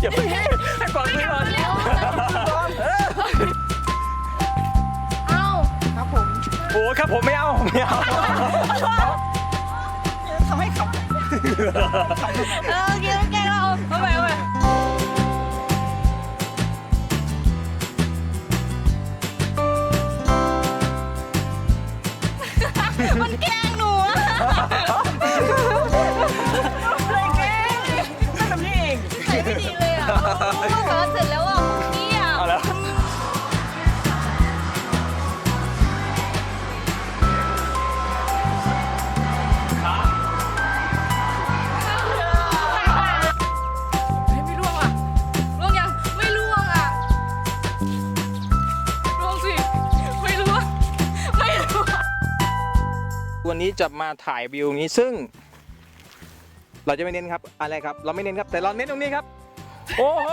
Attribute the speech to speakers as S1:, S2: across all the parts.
S1: อย่าเพิ่
S2: งให้
S3: กวางซื้อก่อนเอ้าครับผมโอ้
S2: ครับผมไม่เอา
S3: ไม่เอาทำให้ขับเออ
S1: กินแล้ว
S3: แกงเราเอาไปเอาไปมันแกง
S1: วันนี้จะมาถ่ายวิวนี้ซึ่ง เราจะไม่เน้นครับอะไรครับ เราไม่เน้นครับ แต่เราเน้นตรงนี้ครับ โอ้โห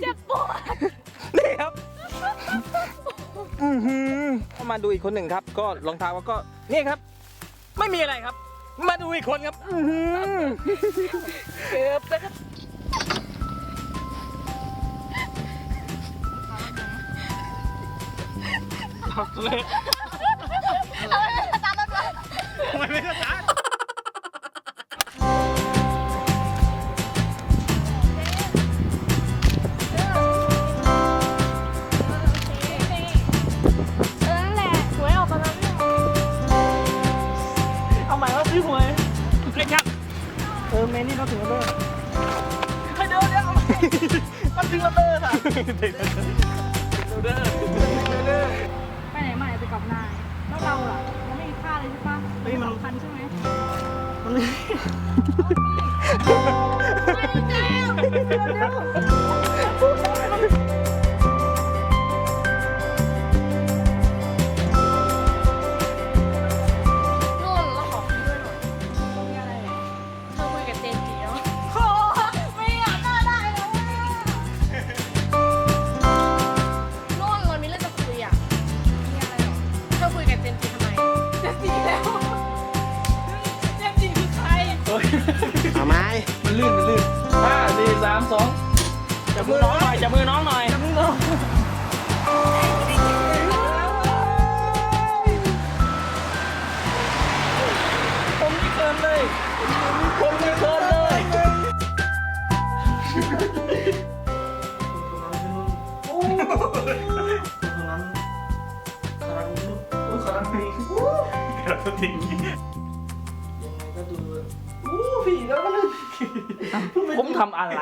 S3: เจ็บปวด
S1: นี่ครับอือหือเข้ามาดูอีกคนหนึ่งครับ ก็รองเท้าก็นี่ครับ ไม่มีอะไรครับ มาดูอีกคนครับอือหือ
S2: เกือบแล้วก็
S1: ทำไเอ
S3: อเม
S2: นนี่เราถึงระเบิดเฮ้ยเดี๋ยวเดี๋ยวเอาใหม่มันถึงระเบิดอะเดี๋ยวเด้อเดี๋ยวเด้อ
S3: ไปไหนมาไหนไปกับนายแล้วเราล่ะมันไม่มีค่าเลยใช่ปะ
S2: เฮ้ยมัน
S3: สำคัญใช่ไหม
S2: มัน
S3: ไม่
S4: เอาไม้
S2: มันลื่นมันลื่นห้าสี่สามสองจับมือน้องหน่อยจับมือน้องหน่อยจับมือน้องผมไม่เกินเลยผมไม่เกินเลยโอ้ คนนั้นคาราบุโอ้คาราบุคาราบุยังไงก็ดูอู้ผีแล้วก็เลยผมทำอะไร